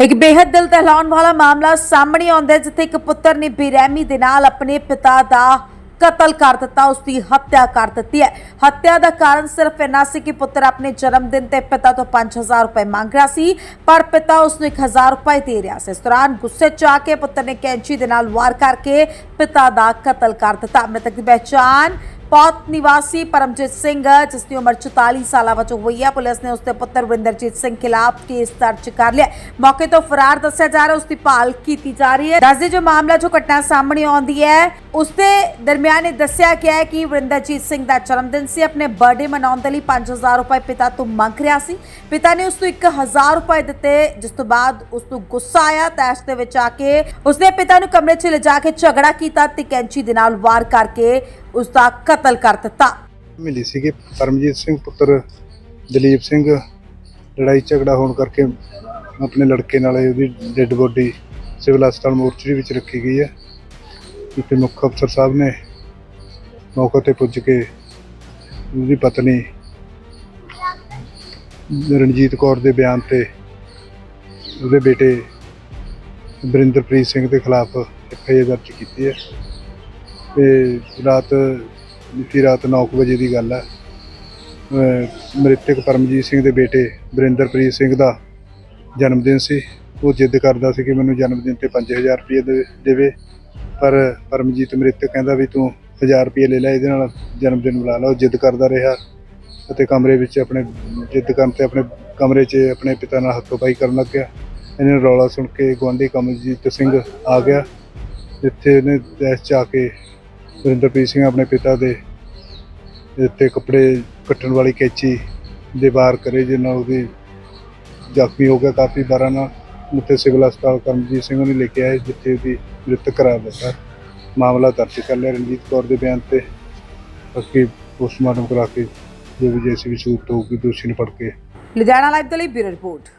ਇੱਕ ਬੇहद ਦਿਲ ਦਹਿਲਾਉਣ ਵਾਲਾ ਮਾਮਲਾ ਸਾਹਮਣੇ ਆਉਂਦਾ ਹੈ, ਜਿੱਥੇ ਇੱਕ ਪੁੱਤਰ ਨੇ ਬੇਰਹਿਮੀ ਦੇ ਨਾਲ ਆਪਣੇ ਪਿਤਾ ਦਾ ਕਤਲ ਕਰ ਦਿੱਤਾ, ਉਸ ਦੀ ਹੱਤਿਆ ਕਰ ਦਿੱਤੀ ਹੈ। ਹੱਤਿਆ ਦਾ ਕਾਰਨ ਸਿਰਫ ਇੰਨਾ ਸੀ ਕਿ ਪੁੱਤਰ ਆਪਣੇ ਜਨਮ ਦਿਨ ਤੇ ਪਿਤਾ ਤੋਂ 5000 ਰੁਪਏ ਮੰਗ ਰਿਹਾ ਸੀ, ਪਰ ਪਿਤਾ ਉਸ ਨੂੰ 1000 ਰੁਪਏ ਦੇ ਰਿਹਾ ਸੀ। ਇਸ ਦੌਰਾਨ ਗੁੱਸੇ 'ਚ ਆ ਕੇ ਪੁੱਤਰ ਨੇ ਕੈਂਚੀ ਦੇ ਨਾਲ ਵਾਰ ਕਰਕੇ ਪਿਤਾ ਦਾ ਕਤਲ ਕਰ ਦਿੱਤਾ। ਮ੍ਰਿਤਕ ਦੀ ਪਹਿਚਾਣ ਪੌਤ ਨਿਵਾਸੀ ਪਰਮਜੀਤ ਸਿੰਘ, ਜਿਸ ਦੀ ਉਮਰ 44 ਸਾਲਾਂ ਵਜੋਂ ਹੋਈ ਹੈ। ਪੁਲਿਸ ਨੇ ਉਸ ਦੇ ਪੁੱਤਰ ਵਰਿੰਦਰਜੀਤ ਸਿੰਘ ਖਿਲਾਫ ਕੇਸ ਦਰਜ ਕਰ ਲਿਆ। ਮੌਕੇ ਤੋਂ ਫਰਾਰ ਦੱਸਿਆ ਜਾ ਰਿਹਾ, ਉਸ ਦੀ ਭਾਲ ਕੀਤੀ ਜਾ ਰਹੀ ਹੈ। ਦੱਸਦੇ ਜੋ ਮਾਮਲਾ ਜੋ ਘਟਨਾ ਸਾਹਮਣੇ ਆਉਂਦੀ ਹੈ, ਉਸ ਦੇ ਦਰਮਿਆਨ ਇਹ ਦੱਸਿਆ ਗਿਆ ਹੈ ਕਿ ਵਰਿੰਦਰਜੀਤ ਸਿੰਘ ਦਾ ਜਨਮ ਦਿਨ ਸੀ। ਆਪਣੇ ਬਰਥਡੇ ਮਨਾਉਣ ਦੇ ਲਈ 5000 ਰੁਪਏ ਪਿਤਾ ਤੋਂ ਮੰਗ ਰਿਹਾ ਸੀ। ਪਿਤਾ ਨੇ ਉਸ ਨੂੰ 1000 ਰੁਪਏ ਦਿੱਤੇ, ਜਿਸ ਤੋਂ ਬਾਅਦ ਉਸ ਨੂੰ ਗੁੱਸਾ ਆਇਆ। ਤੈਸ਼ ਦੇ ਵਿੱਚ ਆ ਕੇ ਉਸਨੇ ਪਿਤਾ ਨੂੰ ਕਮਰੇ 'ਚ ਲਿਜਾ ਕੇ ਝਗੜਾ ਕੀਤਾ, ਤੇ ਕੈਂਚੀ ਦੇ ਨਾਲ ਵਾਰ ਕਰਕੇ ਉਸ ਦਾ ਕਤਲ ਕਰ ਦਿੱਤਾ। ਮਿਲੀ ਸੀਗੀ। ਪਰਮਜੀਤ ਸਿੰਘ ਪੁੱਤਰ ਦਲੀਪ ਸਿੰਘ, ਲੜਾਈ ਝਗੜਾ ਹੋਣ ਕਰਕੇ ਆਪਣੇ ਲੜਕੇ ਨਾਲ ਉਹਦੀ ਡੈੱਡ ਬੋਡੀ ਸਿਵਲ ਹਸਪਤਾਲ ਮੋਰਚਰੀ ਵਿੱਚ ਰੱਖੀ ਗਈ ਹੈ। ਜਿੱਥੇ ਮੁੱਖ ਅਫਸਰ ਸਾਹਿਬ ਨੇ ਮੌਕੇ ਤੇ ਪੁੱਜ ਕੇ ਉਹਦੀ ਪਤਨੀ ਰਣਜੀਤ ਕੌਰ ਦੇ ਬਿਆਨ ਤੇ ਉਹਦੇ ਬੇਟੇ ਵਰਿੰਦਰਪ੍ਰੀਤ ਸਿੰਘ ਦੇ ਖਿਲਾਫ ਐਫਆਈਆਰ ਦਰਜ ਕੀਤੀ ਹੈ। ਤੇ ਰਾਤ ਮਿਤੀ ਰਾਤ 9 ਵਜੇ ਦੀ ਗੱਲ ਹੈ। ਮ੍ਰਿਤਕ ਪਰਮਜੀਤ ਸਿੰਘ ਦੇ ਬੇਟੇ ਵਰਿੰਦਰਪ੍ਰੀਤ ਸਿੰਘ ਦਾ ਜਨਮ ਦਿਨ ਸੀ। ਉਹ ਜਿੱਦ ਕਰਦਾ ਸੀ ਕਿ ਮੈਨੂੰ ਜਨਮ ਦਿਨ ਤੇ 5000 ਰੁਪਏ ਦੇ- ਦੇਵੇ, ਪਰ ਪਰਮਜੀਤ ਮ੍ਰਿਤਕ ਕਹਿੰਦਾ ਵੀ ਤੂੰ 1000 ਰੁਪਏ ਲੈ ਲੈ, ਇਹਦੇ ਨਾਲ ਜਨਮ ਦਿਨ ਮਨਾ ਲਾ। ਉਹ ਜਿੱਦ ਕਰਦਾ ਰਿਹਾ ਅਤੇ ਕਮਰੇ ਵਿੱਚ ਆਪਣੇ ਜਿੱਦ ਕਰਨ ਤੇ ਆਪਣੇ ਕਮਰੇ 'ਚ ਆਪਣੇ ਪਿਤਾ ਨਾਲ ਹੱਥੋਂ-ਪਾਈ ਕਰਨ ਲੱਗ ਗਿਆ। ਇਹਨੇ ਰੌਲਾ ਸੁਣ ਕੇ ਗੁਆਂਢੀ ਕਮਲਜੀਤ ਸਿੰਘ ਆ ਗਿਆ। ਜਿੱਥੇ ਇਹਨੇ ਦਹਿਸ਼ਤ 'ਚ ਆ ਕੇ ਰਿੰਦਰਪ੍ਰੀਤ ਸਿੰਘ ਆਪਣੇ ਪਿਤਾ ਦੇ ਉੱਤੇ ਕੱਪੜੇ ਕੱਟਣ ਵਾਲੀ ਕੈਂਚੀ ਦੇ ਵਾਰ ਕਰੇ ਜਿਹਦੇ ਨਾਲ ਉਹਦੀ ਜ਼ਖਮੀ ਹੋ ਗਿਆ, ਕਾਫੀ ਬਾਰਾਂ ਨਾਲ ਉੱਥੇ ਸਿਵਲ ਹਸਪਤਾਲ ਕਰਮਜੀਤ ਸਿੰਘ ਨੂੰ ਲੈ ਕੇ ਆਏ, ਜਿੱਥੇ ਉਹਦੀ ਮ੍ਰਿਤਕ ਕਰਾਰ ਦਿੱਤਾ। ਮਾਮਲਾ ਦਰਜ ਕਰ ਲਿਆ ਰਣਜੀਤ ਕੌਰ ਦੇ ਬਿਆਨ ਤੇ। ਬਾਕੀ ਪੋਸਟਮਾਰਟਮ ਕਰਾ ਕੇ ਜੋ ਵੀ ਜੈਸੀ ਵੀ ਸੂਰਤ ਹੋਊਗੀ, ਦੋਸ਼ੀ ਨੂੰ ਫੜ ਕੇ ਲੁਧਿਆਣਾ ਲਾਈਵ ਦੇ ਲਈ ਬਿਊਰੋ ਰਿਪੋਰਟ।